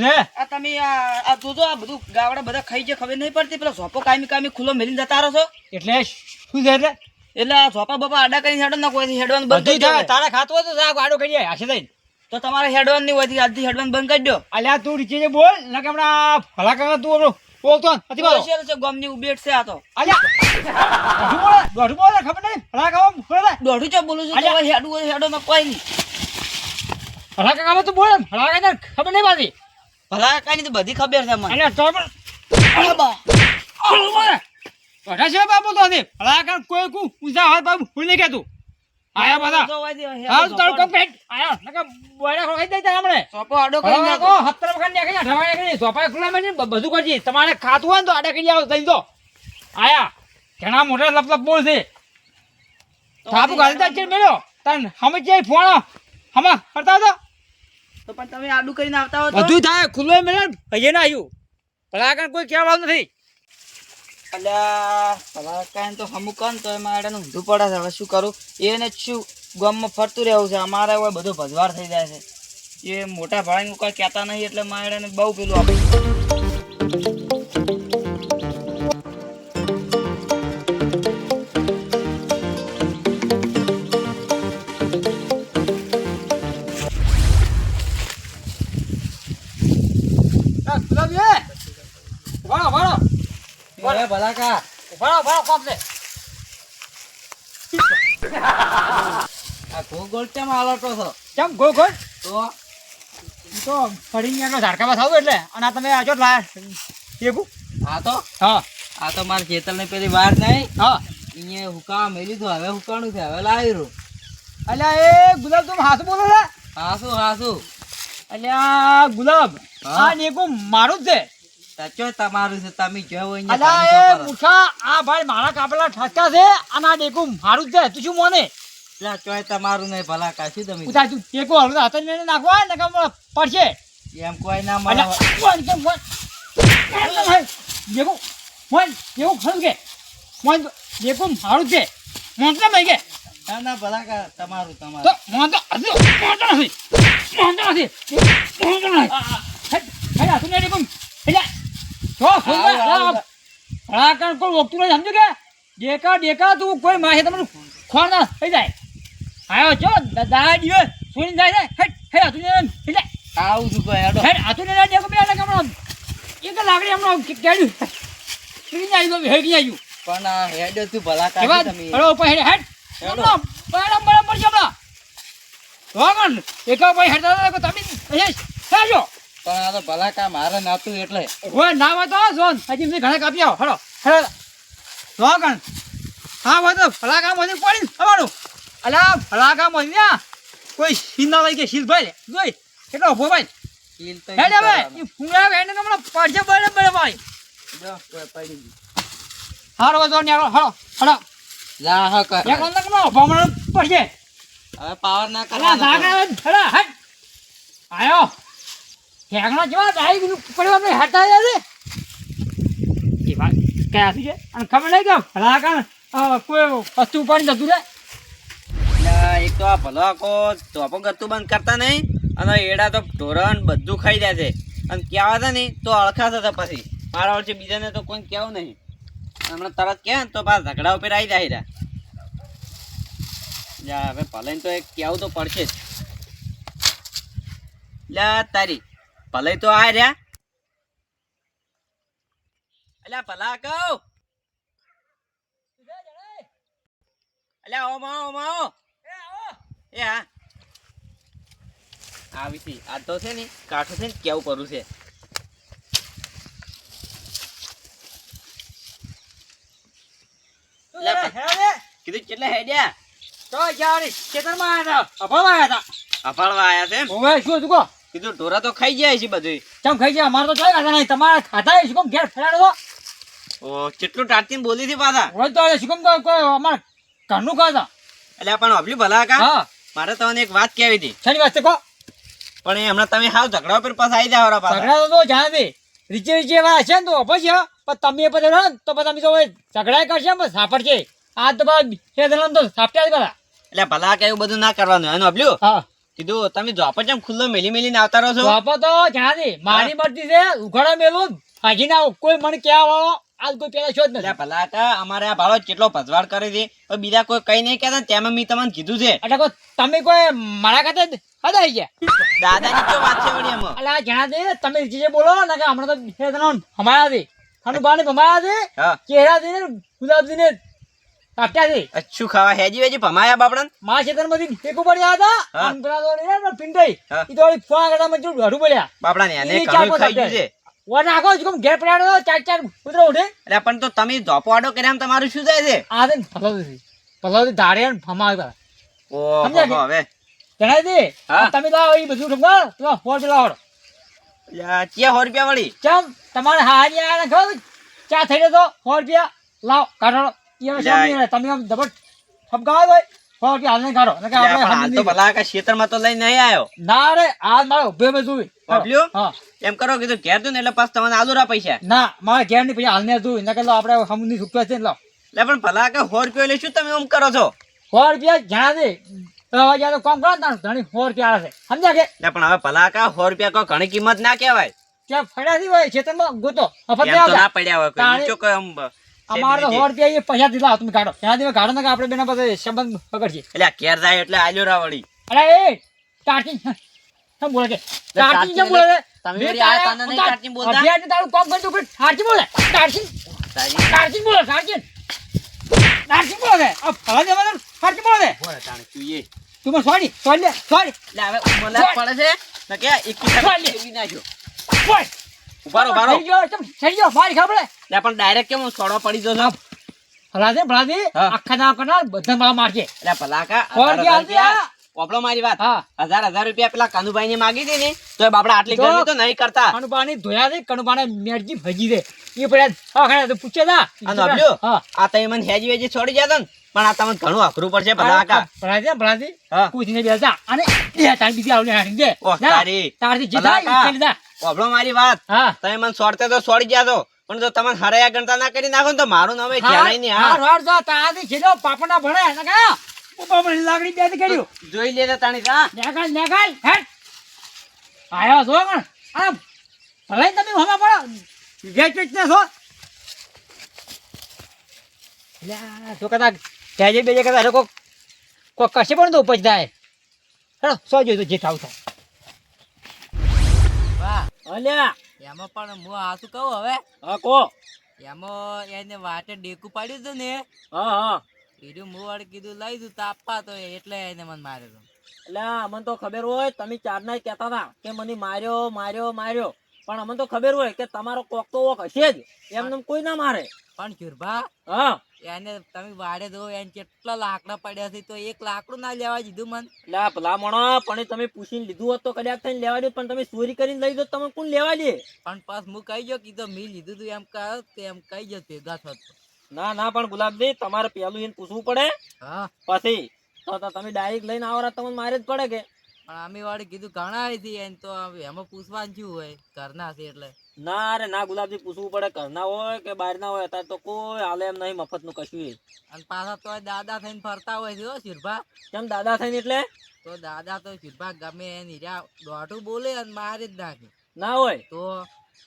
લે આ તમે આ આ જોજો આ બધું ગાવડા બધા ખાઈ છે ખબર નહીં પડતી. પેલા ઝોપો કાયમી કાયમી ખુલ્લો મેલીને જતા રહો છો. એટલે શું છે એટલે? એટલે આ ઝોપા બપા આડા કરીને હેડો ના કોઈ હેડવાનું બંધ કરી થાય તારે ખાતું હોય તો જા ગાડો કરીએ આશે થઈને તો તમારે હેડવાન નહીં હોય આજથી હેડવાન બંધ કરી દો. અલ્યા તું રીચી જે બોલ ના કે હમણાં ફલાકા તું આપણું બોલતો નથી બોલો. શેર છે ગમની ઉબેટ છે આ તો. અલ્યા દોઢું બોલે દોઢું બોલે ખબર નહીં? ફલાકા ઓમ બોલે? દોઢું ચો બોલું છું તો અલ્યા. હેડવું હેડો ના કોઈ નહીં. ફલાકા કામ તું બોલે ફલાકા ખબર નહીં પાછી ભલા કઈ તો બધી ખબર છે મને. તો પણ અરે છે બાબુ તો હતી ભલા કાકા કોઈ કુ ઊંચા હાથ બાબુ ભૂલ નહીં કહેતું. આયા બધા. તે હાલ તારું. કમ પેટ આયા નકા બોયડા ખોઈ દે તારે હમણે. ઝોપો આડો કરીને નાખો. ખુલ્લા માં બધું કરજે. તમારે ખાતું હોય ને તો આડે કરી આવો તઈ તો આયા ઘણા મોટા લપ લપ બોલ છે. થાપુ ગાલતા છે મેળો તન હમે જે ફોણો હમા કરતા હતા તો પણ તમે આડું કરીને આવતા હો તો? બધું થાય ખુલ્લો મેળો ભઈએ ના આવ્યું ભલા કોઈ કોઈ કહેવાનું નથી. અલ્યા ભલા કાંઈ તો અમુક કન તો એમાં આડાનું ઊંધું પડે છે. હવે શું કરું? એને શું ગામમાં ફરતું રહેવું છે? અમારે હવે બધું ભજવાર થઈ જાય છે. એ મોટા ભાઈને કોઈ કહેતા નહીં એટલે મારે બહુ પેલું આપે. ગુલાબી વાળો એટલે અને તમે આજો લાયા એકું હા તો હા આ તો મારે ખેતરને પેલી વાર નહીં હા હુકા મેલી તો હવે હુકાણું છે હવે લાવી રહ્યું અલ્યા એ ગુલાબ તું હાસુ બોલો હાસું હાસું. અલ્યા ગુલાબ આ નેકો મારું જ છે. સાચો તમારું છે તમે જો અલ્યા એ મૂઠા આ ભાઈ મારા કાપેલા ઠસકા છે અને આ નેકો મારું જ છે. તું શું મોને? ચોય તમારું નહીં ભલા કાશી તમે ઉતાર તું ટેકો હલવું હાથે લઈને નાખવા ને કામ પડશે. એમ કોઈ ના મળે. અલ્યા મોન કે મોન ભાઈ નેકુ મોન નેકુ ખરું કે? મોન નેકુ મારું જ છે. મોન તો ભાઈ કે? ના ના ભલા કા તમારું તમારું. મોન તો હજુ મોન તો નથી. તો તો નથી હે આ તું નેકુ એટલે જો ફૂલ આવું, આવું. હા કારણ કોઈ ઓપતું નહીં સમજો કે? ડેકા ડેકા તું કોઈ માહે તમને ખોર ના થઈ જાય. આયો જો દાદા દિયો સુઈ જાય ને હે હે આ તું ને એટલે આવું છું કોઈ હેડો. હે આ તું ને ડેકો બે ના કમણો એક લાકડી હમણો કેડ્યું. સુઈ જાય ગયો હે ગઈ આવ્યું. પણ આ હેડો તું ભલા કાશી તમે. હળો ઉપર હેડ હેડ. હેડો. બરાબર બરાબર છે હમણો. વાગણ? એકા ભાઈ હેડતા હતા કે તમે હે હેજો પણ આ તો ભલા કામ હારે નાતું એટલે. ઓ ના હોય તો જોન. હજી મેં ઘણા કાપી આવો. હળો હેડો. વાગણ. હા હોય તો ફલાકા હોય પડી આવવાનું અલા ફલાકા મોદી ના કોઈ સીન ના લઈ કે શીલ ભાઈ જોઈ કેટલો ઊભો ભાઈ. શીલ તો હેડે ભાઈ એ ફૂંગા વેને તમને મને પડશે બળે બળે ભાઈ. હારો તો ને હળો હળો લા હા કર. એક અંદર પડશે. હવે પાવર ના અલા કરવાનો ધાગા હટ. આયો. હેગણો જેવા દાઈ ગયું. પડ્યો આપણે હટા જાય એ વાત કયા છે? અને ખબર નહીં કેમ? ફલાકા કોઈ વસ્તુ પણ જતું રે એક તો આ ભલો આખો ધોપો કરતું બંધ કરતા નહીં અને એડા તો ઢોરણ બધું ખાઈ જાય છે. અને કહેવા હતા નહીં તો અળખા થતા પછી. મારા વચ્ચે બીજાને તો કોઈ કહેવું નહીં. હમણાં તરત કહે ને તો પાછા ઝઘડા ઉપર આવી જાય રહ્યા. જા હવે ભલે તો એક કહેવું તો પડશે જ. તારી ભલે તો આ રહ્યા. અલ્યા ભલા કહું. અલ્યા ઓમ આવો ઓમ આવો. એ હા. આવી હતી આ તો છે ને કાઠું છે ને કેવું કરું છે. કીધું કેટલા હેડ્યા? તો જ્યારે ખેતરમાં આવ્યા હતા અભાવ આવ્યા હતા અફાળવા આયા છે શું હતું કીધું ઢોરા તો ખાઈ જાય છે બધું ચમ ખાઈ ગયા? અમારે તો જોઈ ખાતા નહીં. તમારે ખાતા શું કેમ? ઘેર ફેરાડો ઓ કેટલું ટાટીને બોલી હતી પાછા? હોય તો શું કેમ કોઈ- કોઈ ઘરનું ખાતા એટલે પણ અભલી ભલા કા? હા. મારે તમને એક વાત કહેવી હતી. શેની છે કહો? પણ એ હમણાં તમે હાવ ઝઘડા ઉપર પાછા આવી જાવ પાછા. ઝઘડા તો જાણે દે રીચે રીચે એવા હશે ને તો અભો છે પણ તમે પછી તો પછી તમે તો ઝઘડા કરશે સાપડ આ તો બધા તો સાપટ્યા જ બધા. એટલે ભલા કે એવું બધું ના કરવાનું એનું અબલ્યું હા. કીધું તમે જોપો ચમ ખુલ્લો મેલી મેલીને આવતા રહો છો. જોપો તો જાણે મારી મરજી છે ઉઘાડો મેલું હજી ના કોઈ મને ક્યાં વાળો? આજ કોઈ પેલા શોધ નથી. ભલા હતા અમારે આ ભાડો કેટલો ભજવાડ કરે છે. પણ બીજા કોઈ કઈ નહીં કહેતા ને તેમાં મેં તમને કીધું છે. એટલે કોઈ તમે કોઈ મારા ખાતે હદાઈ ગયા? દાદાની કેવું વાત છે વળી એમાં. એટલે જ્યાં દે તમે જે બોલો ને કે હમણાં તો હમણાં દે હમાયા છે. હનુમાને દે ચહેરા છે ગુલાબજી ને કાપ્યા અચ્છું ખાવા હેજી વેજી ભમાયા બાપડા મારા ખેતરમાંથી ટેકો પડ્યા હતા. હા. અને પેલા તો રહ્યા ને પિંડાઈ ઈ તો વળી ફોન કરતા મને જોડું હડું બોલ્યા બાપડા ને એને ઘણું ખાઈ ગયું છે. ઓ નાખો જ ઘેર પડ્યા ચાર ચાર કૂતરો ઉઠે એટલે પણ તો તમે ધોપો આડો કર્યા તમારું શું થાય છે? આ છે ને ભલાવતી. ભલાવતી ને ફમાવતા ઓહો હવે. જણાય દે. તમે લાવો એ બધું તમે ફોન પેલા ચિયા સો રૂપિયા વળી? ચમ તમારે હારી આ ખબર? ચા થઈ ગયો તો સો રૂપિયા લાવો કાઢો. તમે આમ ઠપકાવો રૂપિયા હાલને કાઢો. નકર યા, આપણે હાલ તો ભલા આખા ખેતરમાં તો લઈને નહીં આવ્યો. ના રે આ મારે ઉભે મેં જોઈ બાબલ્યો? હા એમ કરો કીધું ઘેર તું ને એટલે પાછું તમને આલુરા પૈસા. ના મારે ઘેરની પછી હાલને જોઈ નકર લો આપણે સમજી રૂપિયા છે ને એટલે પણ ભલા કે સો રૂપિયા એટલે શું તમે એમ કરો છો? સો રૂપિયા જણા દે તો હવે કરો તાણ સો રૂપિયા આવે સમજ્યા કે? પણ હવે ભલા કા સો રૂપિયા કોઈ ઘણી કિંમત ના કહેવાય. ત્યાં ફળ્યાથી હોય ખેતરમાં ગોતો. ના પડ્યા હોય કોઈ અમારે તો હોર ત્યાં પૈસા દીધા તમે કાઢો ત્યાં દિવસ કાઢો ને આપણે બેના પાસે સંબંધ પકડશે એટલે કેર જાય એટલે આલ્યોરા વળી અરે એ ટાટી શું બોલે કે ટાટી કેમ બોલે તમે આ તને નહીં ટાટી બોલતા? અભિયાનને તારું કામ કરતું કે ટાટી બોલે ટાટી તારી બોલે ટાટી ટાટી બોલે. આ ફળા દે મને ટાટી બોલે. બોલે તાણે જોઈએ. તું મને સોરી સોરી લે સોરી એટલે હવે મને પડે છે ને કે એક કિસ્સા. નાખ્યો. સોરી ઊભા રહો, થઈ ગયો ચમ થઈ ગયો મારી ખબર પડે પણ ડાયરેક્ટ કેમ સોડો પડી જશો ભલા ભલા દે આખા ના કરનાર બધા મારા મારશે એટલે ભલા કા સો હજાર રૂપિયા હજાર આલજે, રૂપિયા. ઓપડો મારી વાત. હજાર હજાર રૂપિયા પેલા કાનુભાઈ ને માગી હતી ને તો બાપડા આટલી ગરમી તો નહીં કરતા. કણુબાની ધોયા દે કણુબાને મેરજી ભજી દે એ પડ્યા આખા તો પૂછે અને? આ તમે મને હેજી વેજી છોડી જતા ને પણ આ તમને ઘણું અઘરું પડશે ભલાકા. ભરાજે ભરાજે પૂછીને બેસા. અને બે તાર બીજી હાડી દે. તારી. તારથી જીતા દે. ઓપડો મારી વાત. હા. તમે મને સોડતે તો સોડી ગયા તો પણ જો તમને હરાયા ગણતા ના કરી નાખો તો મારું નામ ધ્યાન નહીં હા હાર જો તાથી છેડો પાપડા ભણે. ને કા ઉપર મને લાકડી બે કર્યું. જોઈ લેતા તાણી તા નેગાલ નેગાલ હેટ આયો જો પણ આ ભલે તમે હવા પડો. વેચ વેચ ને છો. લ્યા જો કદાચ ત્યાજે બેજે કદા કો કો કશે પણ તો ઉપજ થાય. હેડો સો જોઈ તો જે થાવ થાય. અલ્યા. એમાં પણ હું આ શું કહું હવે? હા કો એમાં એને વાટે ડેકું પાડ્યું હતું ને? હા હા. કીધું હું વળી કીધું લઈ દઉં તાપવા તો એટલે એને મને માર્યો એટલે અમને તો ખબર હોય તમે ચારના કહેતા હતા કે મને માર્યો માર્યો માર્યો. પણ અમને તો ખબર હોય કે તમારો કોક તો ઓક હશે જ. એમને કોઈ ના મારે. પણ ચુરભા હા. એને તમે વાડે દો એને કેટલા લાકડા પડ્યા છે તો એક લાકડું ના લેવા દીધું મન. એટલે આ ભલામણો પણ તમે પૂછીને લીધું હોત તો કદાચ થઈને લેવા દે પણ તમે ચોરી કરીને લઈ દો તમે કોણ લેવા દે? પણ પાસ હું કહી જો કીધું મેં લીધું તું એમ કહો તો એમ કહી ગયો ભેગા થતો ના ના પણ ગુલાબજી તમારે પેલું એને પૂછવું પડે. હા. પછી તો તમે ડાયરેક્ટ લઈને આવરા તમને મારે જ પડે કે. પણ અમે વાળી કીધું ઘણા હતી એને તો એમાં પૂછવાનું શું હોય? ઘરના છે એટલે. ના રે ના ગુલાબજી પૂછવું પડે. ઘરના હોય કે બહારના હોય અત્યારે તો કોઈ હાલે એમ નહીં મફતનું કશું ય. અને પાછા તો દાદા થઈને ફરતા હોય છે શિરભા કેમ દાદા થઈને એટલે? તો દાદા તો શિરભા ગમે એને હીરા દોઢું બોલે અને મારી જ નાખે. ના હોય? તો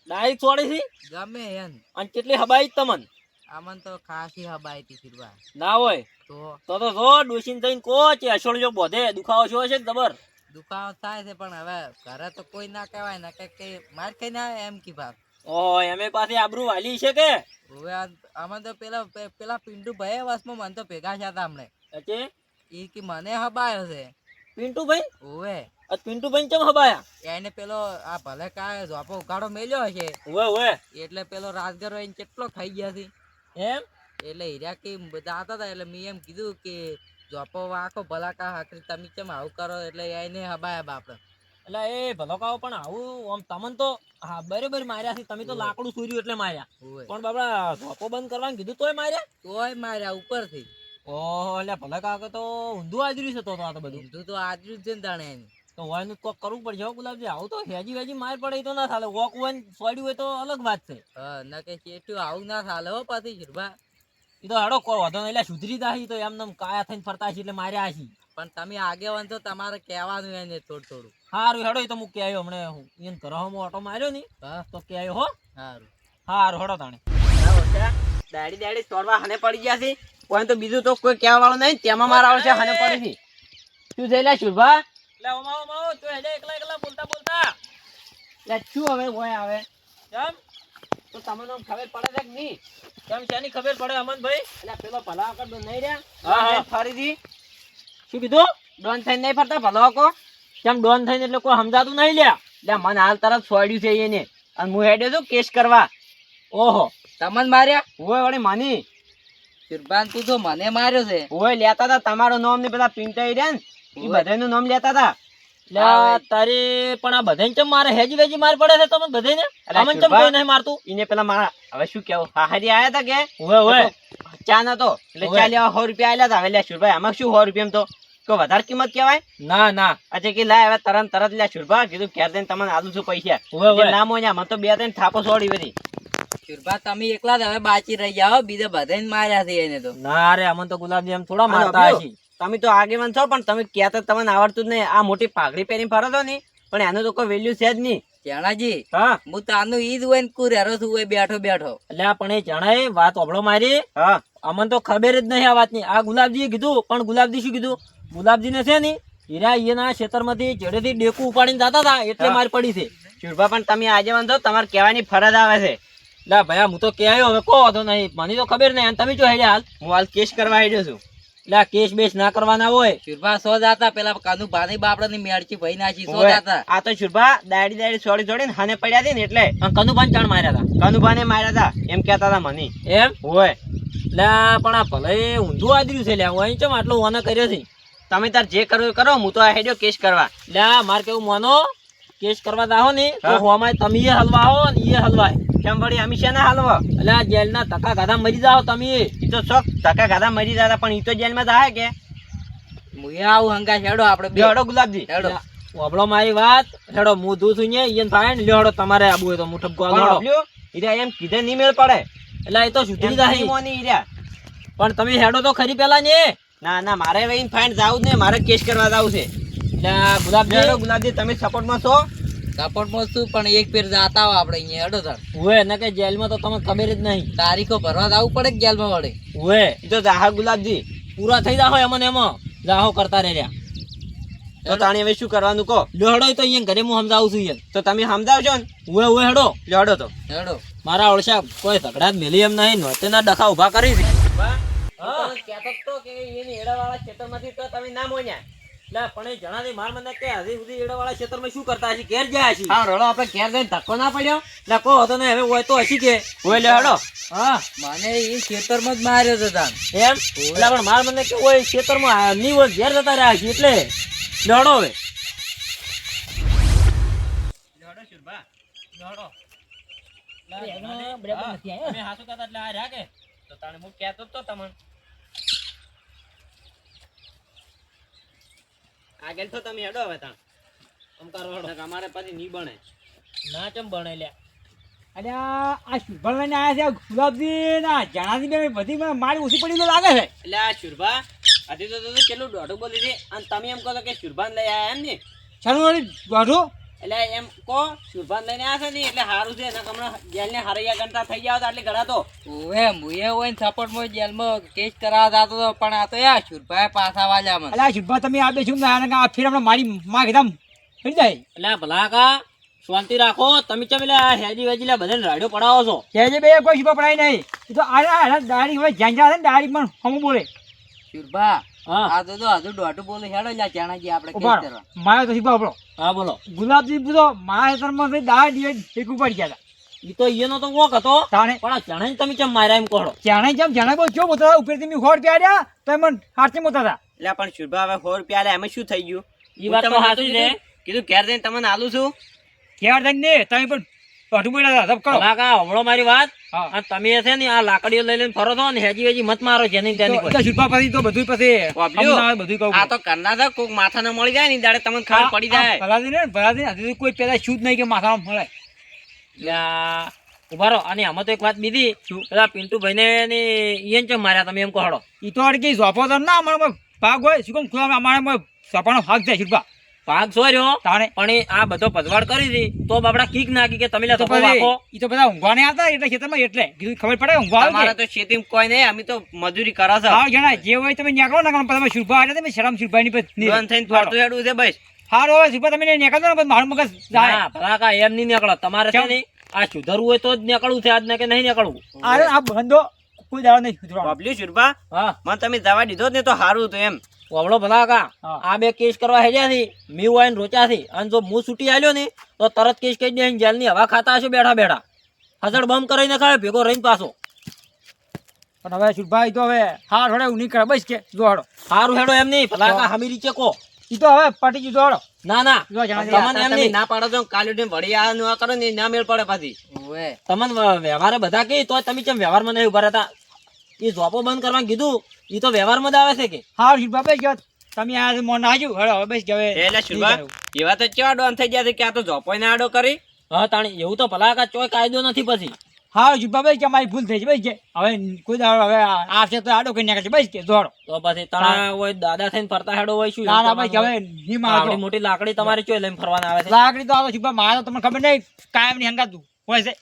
ડાયરેક્ટ છોડી છે? ગમે એન અને કેટલી હબાઈ તમને? આમન તો ખાસી હબાઈ હતી શિરભા ના હોય? તો તો તો જો ડોસીન થઈને કો છે જો બોધે દુખાવો છો છે જબર દુખાવો થાય છે પણ હવે ઘરે તો કોઈ ના કહેવાય ને કે કે માર ખાઈ ના એમ કી ભાગ ઓહો એમે પાસે આબરૂ વાલી છે કે? હવે અમે તો પેલા પેલા પિન્ટુ ભાઈ વાસમાં મન તો ભેગા થયા હતા હમણે. એટલે? એ કે મને હબાયો છે. પિન્ટુભાઈ? ઓવે. પિન્ટુ ભાઈ કેમ હબાયા? એને પેલો આ ભલે કાય ઝોપો ઉઘાડો મેલ્યો હશે ઓવે ઓવે. એટલે પેલો રાજગર એને કેટલો ખાઈ ગયા છે. એમ? એટલે હીરા કે બધા હતા એટલે મેં એમ કીધું કે ઝોપો વાંકો ભલાકા હાકરી તમે કેમ આવું કરો? એટલે એને હબાયા બાપડે. એટલે એ ભલોકાઓ પણ આવું આમ તમને તો હા બરાબર માર્યા છે. તમે તો લાકડું સૂર્યું એટલે માર્યા. પણ બાપડા જોપો બંધ કરવાનું કીધું તોય માર્યા? તોય માર્યા ઉપરથી. ઓહો એટલે ભલાકા તો ઊંધું આદર્યું છે તો આ તો બધું. ઊંધું તો જ છે ને તાણે એની. તો હોયનું કોક કરવું પડશે હો ગુલાબજી. આવું તો હેજી વેજી માર પડે તો ના ચાલે વોક હોય સોડ્યું હોય તો અલગ વાત છે. હા ના કે આવું ના ચાલે હો પાછી શિરભા એ તો હડો કો વાંધો નહીં. એટલે સુધરી દાહી તો એમને એમ કાયા થઈને ફરતા છે એટલે માર્યા છે પણ તમે આગેવાન છો તમારે કહેવાનું એને થોડું થોડું. હારું હેડો એ તો મૂકી આવ્યો હમણે. હું એને ઘરમાં ઓટો માર્યો ની તો કે આવ્યો હો. સારું હારું હડો તાણે. દાડી દાડી તોડવા હને પડી ગયા છે. કોઈ તો બીજું તો કોઈ કહેવા વાળું નહીં. તેમાં મારા આવશે હને પડી છે. શું થઈ લે શુભા એટલે ઓમા ઓમા તો હેડે એકલા એકલા બોલતા બોલતા. લે શું હવે ઓય આવે? કેમ તો તમને ખબર પડે છે કે નહીં? કેમ શેની ખબર પડે અમનભાઈ? એટલે પેલો ભલા વખત નહીં રહ્યા. ફરીથી. શું કીધું? ડોન થઈને નહીં ફરતા ભલો કો. કેમ ડોન થઈને એટલે કોઈ સમજાતું નહીં લ્યા? એટલે મને હાલ તરત છોડ્યું છે એને. અને હું હેડ્યો છું કેસ કરવા. ઓહો. તમને માર્યા? હોય વળી માની. સુરભાન તું તો મને માર્યો છે. હોય લેતા હતા તમારું નામ ને પેલા પિંટાઈ રહ્યા ને એ. બધાનું નામ લેતા હતા તારે પણ આ બધાને ચમ મારે હેજી વેજી માર પડે છે તમને બધાને અમન ચમ કોઈ નહીં મારતું? એને પેલા મારા હવે શું કેવું? હાહારી આયા તા કે? ઓવે ઓવે. ચા નતો. એટલે ચા લેવા સો રૂપિયા આલ્યા તા. હવે લે શુરભાઈ આમાં શું 100 રૂપિયા તો? કોઈ વધારે કિંમત કહેવાય? ના ના. અચ્છા કે લાય હવે તરત તરત લે શુરભા કીધું ઘેર જઈને તમને આદુ છું પૈસા. ના મોન્યા મને તો બે ત્રણ થાપો સોડી બધી સુરભા તમે એકલા જ હવે બાચી રહી જાઓ બીજા બધાને માર્યા છે એને તો. ના રે અમન તો ગુલાબજી એમ થોડા મારતા હશી. તમે તો આગેવાન છો પણ તમે કહેતા તમને આવડતું જ નહીં. આ મોટી પાઘડી પહેરીને ફરો છો ને પણ એનું તો કોઈ વેલ્યુ છે જ નહીં. ચણાજી હા. હું તાનું આનું ઈદ હોય ને કુર હેરો છું હોય બેઠો બેઠો. એટલે પણ એ જણાય વાત ઓબળો મારી. હા. અમને તો ખબર જ નહીં આ વાતની. આ ગુલાબજીએ કીધું પણ ગુલાબજી શું કીધું? ગુલાબજીને છે ને હીરા એના ખેતરમાંથી ચેડેથી ડેકું ઉપાડીને જતા હતા એટલે માર પડી છે. ચુરભા પણ તમે આજે વાંધો તમારે કહેવાની ફરજ આવે છે. લે ભયા હું તો કહેવાયો હવે કહો તો નહીં. મને તો ખબર નહીં અને તમે જો હેડ્યા હાલ. હું હાલ કેસ કરવા હેડ્યો છું. એટલે કેશ બેસ ના કરવાના હોય. સુરભા સો જાતા. પેલા કાનુ ભાની બાપડા ની મેળચી ભાઈ નાખી સો જાતા. આ તો શુરભા દાડી દાડી છોડી છોડીને હને પડ્યા હતી ને એટલે કનુભાન માર્યા હતા કનુભાને માર્યા હતા એમ કહેતા હતા મને. એમ? હોય એટલે પણ આ ભલે ઊંધું આદર્યું છે લે હું ચમ આટલો વાના કર્યો છે? તમે તાર જે કરવું કરો હું તો આ હેડ્યો કેસ કરવા. મારે કેવું માનો? કેસ કરવા દાહો ને તો હા. તમે એ હલવા હો ને એ હલવાય. કેમ વળી હંમેશા ના હાલવો? એટલે આ જેલના ધક્કા ગાધા મરી જાઓ તમે. તો શોખ ધક્કા ગાધા મરી જતા પણ એ તો જેલમાં જાય કે? મુએ આવું હંગા હેડો આપણે બે. બેહડો ગુલાબજી. હેડો. ઓબળો મારી વાત. હેડો હું દૂધ છું ને ઈયન થાય ને લ્યો તમારે આબુ હોય તો હું ઠપકો આલો ઈરા એમ કીધે નહીં મેળ પડે. એટલે એ તો સુધી સુધરી જાય મોની ઈરા. પણ તમે હેડો તો ખરી પેલા ને. ના ના મારે હવે ફાઇન જાવું જ નહીં મારે કેસ કરવા જાવું છે. એટલે ગુલાબજી. ગુલાબજી તમે સપોર્ટમાં છો? સપોર્ટમાં પણ એક ફેર જાતા હોય આપણે અહીંયા હેડો તાર હોય ને કે જેલમાં તો તમે ખબર જ નહીં. તારીખો ભરવા જવું પડે જેલમાં વળે? હોય તો જાહા ગુલાબજી પૂરા થઈ જાહો એમને એમાં. જાહો કરતા રહ્યા તો તાણી હવે શું કરવાનું કહો? હેડો તો અહીંયા ઘરે હું સમજાવું છું તો તમે સમજાવજો ને. હોય હોય હેડો. લેડો તો. હેડો. મારા ઓળશા કોઈ ઝઘડા મેલી એમ નહીં નોતેના ડખા ઊભા કરી તમે કહેતો તો કે એની એડાવાળા ખેતરમાંથી તો તમે ના મોન્યા. લે પણ એ જણાની માર મને કે હજી સુધી એડાવાળા ક્ષેત્રમાં શું કરતા હશે? ઘેર ગયા હશે. હા રડો આપણે ઘેર જઈને ધક્કો ના પડ્યો? કો હતો ને હવે હોય તો હશી કે? હોય લેડો હા. મને એ ખેતરમાં જ માર્યો તો તાન. એમ? એટલે પણ માર મને કે હોય ક્ષેત્રમાં ની હોય ઘેર જતા રહ્યા છે એટલે. લડો હવે. લેડો શુરભા. લડો તમે હાસુ કહેતા એટલે આ રહ્યા તો તાણે હું કહેતો તો તમને. આગળ તો તમે હેડો હવે તાણ. આમ કરો હેડો. અમારે પછી નહીં બને. ના ચમ બને લ્યા. અરે આ શુભણભાઈને આવ્યા છે આ ગુલાબજી ના જણાજી બે બધી મને મારી ઓછી પડી તો લાગે છે. એટલે આ શુરભા હજી તો તું કેટલું દોઢું બોલી છે? અને તમે એમ કહો કે શુરભાન લઈ આવ્યા એમ ને? ચાલો વળી દોઢું? એટલે એમ કહો શુભાન લઈને આવ્યા છે ને એટલે સારું છે. એના હમણાં જેલને હારૈયા ગણતા થઈ ગયા હતા એટલે ઘણા તો. ઓએ મુએ હોય ને સપોર્ટમાં જેલમાં કેસ કરાવતા જતો તો પણ આ તો યા શુભાએ પાછા વાલ્યા મને. અરે શુભા તમે આ બે શું ના આ ફેર હમણાં મારી માં એકદમ ફરી જાય? એટલે ભલા કા શાંતિ રાખો. તમે ચમ એટલે આ હેજી વેજી લે બધાને રાડ્યો પડાવો છો? હેજી બે કોઈ શુભા પડાય નહીં. તો આ દાડી હવે જ્યાં જ્યાં ને દાડી પણ હમ બોલે. સુરભા હા. તો હજુ દોઢું બોલે હેડો લ્યા ચાણાજી આપણે કેસ કરવા મારે તો શુભા આપણો હા બોલો. ગુલાબજી પૂછો મારા હેતરમાં દાડી એક ઉપર ગયા ઈ તો ઈયનો તો વોક હતો તાણે. પણ આ તમે ચમ માર્યા એમ કહો જાણે જેમ જાણે બહુ જો બોતા ઉપરથી મેં પ્યાડ્યા તો એમ હાથે મોતા હતા. એટલે પણ શુરભા હવે આલ્યા શું થઈ ગયું? ઈ વાત તો સાચી છે. કીધું- ઘેર જઈને તમને આલું છું. કેવા થાય તમે પણ દોઢું બોલ્યા હતા કરો ભલા કા મારી વાત? અને તમે છે ને આ લાકડીઓ લઈ લઈને ફરો છો ને હેજી વેજી મત મારો જેની તેની તો- કોઈ. પછી તો બધું પછી બધું કહું. આ તો કરના છે કોક માથાને મળી જાય ને ઈ તમને ખબર પડી જાય. ભલાદી ને ભલાદી હજી કોઈ પેલા શું જ નહીં કે માથામાં મળે. ઊભા રહો. અને આમાં તો એક વાત બીજી. પેલા પિન્ટુ ભાઈ ને ઈયન ચમ માર્યા તમે એમ કહો એ તો અડકી ઝોપો તો ના અમારે ભાગ હોય. શું કેમ ખુલા અમારે સોપાનો ભાગ થાય શુભા ભાગ સોર્યો? તાણે. પણ આ બધો ભજવાડ કરી દી તો બાપડા કીક નાખી કે તમે તો વાકો. ઈ તો બધા ઊંઘવા નહીં આવતા એટલે ખેતરમાં એટલે. કીધું ખબર પડે ઊંઘવા આવે તો ખેતીમાં કોઈ નહીં અમે તો મજૂરી કરા છે. હા જણા જે હોય તમે નીકળો ને તમે શુભા આવે તમે શરમ શુભાની પછી બંધ થઈને ફરતું હેડવું છે બસ. હારો હવે શુભા તમે નીકળો ને મારું મગજ જાય. ના ભલાકા એમ નહીં નીકળો. તમારે છે નહીં આ સુધરવું હોય તો જ નીકળવું છે આજ ને કે નહીં નીકળવું? અરે આ બંધો કોઈ દાડો નહીં સુધરવા બબલી શુરભા હા. મને તમે જવા દીધો ને તો સારું હતું એમ. ઓવળો ભલા કા? આ બે કેસ કરવા હેડ્યા છે મી વાઈન રોચા છે અને જો હું છૂટી આલ્યો ને તો તરત કેસ કહી દે જેલની હવા ખાતા હશે બેઠા બેઠા. હસડ બમ કરીને ખાય ભેગો રહીને પાછો. પણ હવે શુભાઈ તો હવે હાર થોડે એવું નીકળે બસ કે જો હાડો. હારું હેડો એમ નહીં ભલાકા હમી રીચે કો? ઈ તો હવે પટી ગયું જો ના ના. તમને એમ નહીં. ના પાડો તો કાલે ટીમ વળી આ નું કરો ને ના મેળ પડે પાછી. તમને વ્યવહાર બધા કે તો તમે કેમ વ્યવહારમાં નહીં ઊભા રહેતા? એ જોપો બંધ કરવા કીધું. એ તો વ્યવહારમાં જ આવે છે કે? હા શુભા બસ ગયો તમે આ મોન આજુ હળો હવે બસ હવે એટલે શુભા એવા તો કેવા ડોન થઈ ગયા છે કે આ તો જોપોઈને આડો કરી? હા તાણી એવું તો ભલાકા ચોય કાયદો નથી પછી. હા શુભા બસ કે મારી ભૂલ થઈ છે બસ કે હવે કોઈ દાડો હવે આ- છે તો આડો કરી નાખે છે બસ કે જો તો પછી તણા હોય દાદા થઈને ફરતા હેડો હોય શું? ના ના હવે મારો મોટી લાકડી તમારી ચોય લઈને ફરવાના આવે છે. લાકડી તો આવે શુભા મારે તો તમને ખબર નહીં કાયમની હંગાતું હોય છે.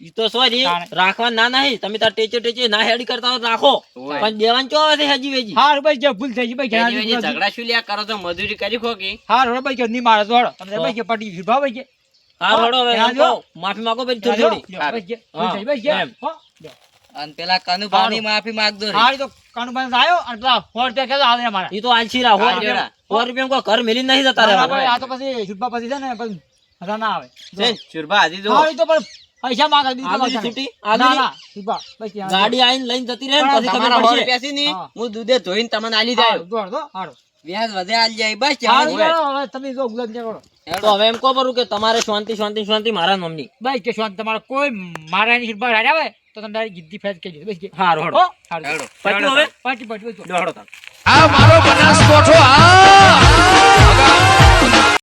ઈ તો સોરી. રાખવા ના નહીં. તમે તાર ટેચે ટેચે ના હેડી કરતા રાખો. પણ દેવાન ચો આવે હજી વેજી? હા બસ જે ભૂલ થઈ ગઈ વેજી વેજી ઝઘડા શું લ્યા કરો તો મજૂરી કરી ખોકી હા હળો ભાઈ કે નહીં મારે તો તમને ભાઈ કે પટી ગયું ભાઈ કે? હા રોડો હવે માફી માંગો ભાઈ થોડી થોડી. હા. બસ કે. અને પેલા માફી માંગદો રે હા તો કાનુભાઈ આવ્યો અને પેલા સો રૂપિયા કહેતા આવે અમારે ઈ તો આલસી રા હા, જોડા. રૂપિયા કો ઘર મેલી નહીં જતા ના, ના. ભાઈ, આ તો પછી શુભા પછી છે ને પછી ના આવે. છે શુરભા હજી જો હા, ઈ તો પણ પૈસા માંગે દીધા છૂટી? ના, ના, ગાડી આઈને લઈને જતી રહે ને પછી તમારા સો પેસી ને હા. દૂધે ધોઈને તમને આલી જાય દોડ દો, હારું. વ્યાજ વધે આલ જાય બસ તમે જો ગુલાબ ને કરો. તો હવે એમ કો પરું કે તમારે શાંતિ શાંતિ શાંતિ મારા નામની બસ કે શાંતિ તમારે કોઈ મારાની શુભા રાજા આવે તો તમે ડાયરેક્ટ ગીધી કહી દો. બસ કે હાડો હો, હારું. હવે પાટી પાટી દોડો. આ મારો બનાસકોઠો આ